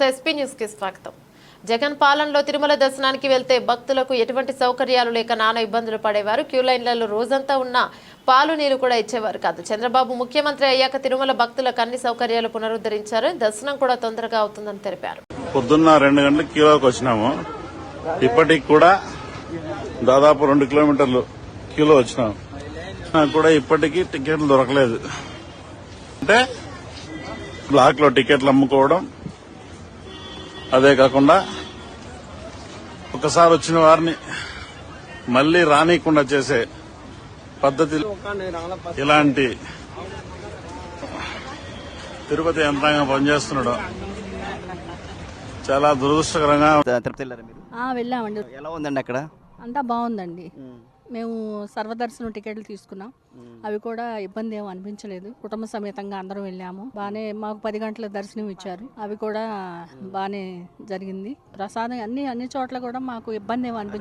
నమస్తే ఎస్పీ న్యూస్కి స్వాగతం. జగన్ పాలనలో తిరుమల దర్శనానికి వెళ్తే భక్తులకు ఎటువంటి సౌకర్యాలు లేక నానా ఇబ్బందులు పడేవారు. క్యూ లైన్లలో రోజంతా ఉన్న పాలు నీరు కూడా ఇచ్చేవారు కాదు. చంద్రబాబు ముఖ్యమంత్రి అయ్యాక తిరుమల భక్తులకు అన్ని సౌకర్యాలు పునరుద్ధరించారు. దర్శనం కూడా తొందరగా అవుతుందని తెలిపారు. పొద్దున్న రెండు గంటలకు క్యూలోకి వచ్చినాము. ఇప్పటికి కూడా దాదాపు రెండు కిలోమీటర్లు క్యూలో వచ్చినాము నాకు కూడా ఇప్పటికీ టికెట్లు దొరకలేదు. అంటే బ్లాక్లో టికెట్లు అమ్ముకోవడం అదే కాకుండా ఒకసారి వచ్చిన వారిని మళ్ళీ రానియకుండా చేసే పద్ధతి ఇలాంటి తిరుపతి యంత్రాంగం పనిచేస్తున్నాడు. చాలా దురదృష్టకరంగా తిరుపతి వెళ్ళారా మీరు ఆ, వెళ్ళామండి. ఎలా ఉందండి అక్కడ? అంతా బాగుందండి. మేము సర్వదర్శనం టికెట్లు తీసుకున్నాం. అవి కూడా ఇబ్బంది ఏం అనిపించలేదు. కుటుంబ సమేతంగా అందరం వెళ్ళాము. బాగానే మాకు పది గంటల దర్శనం ఇచ్చారు. అవి కూడా బాగానే జరిగింది. ప్రసాదం అన్ని అన్ని చోట్ల కూడా మాకు ఇబ్బంది ఏం అనిపించలేదు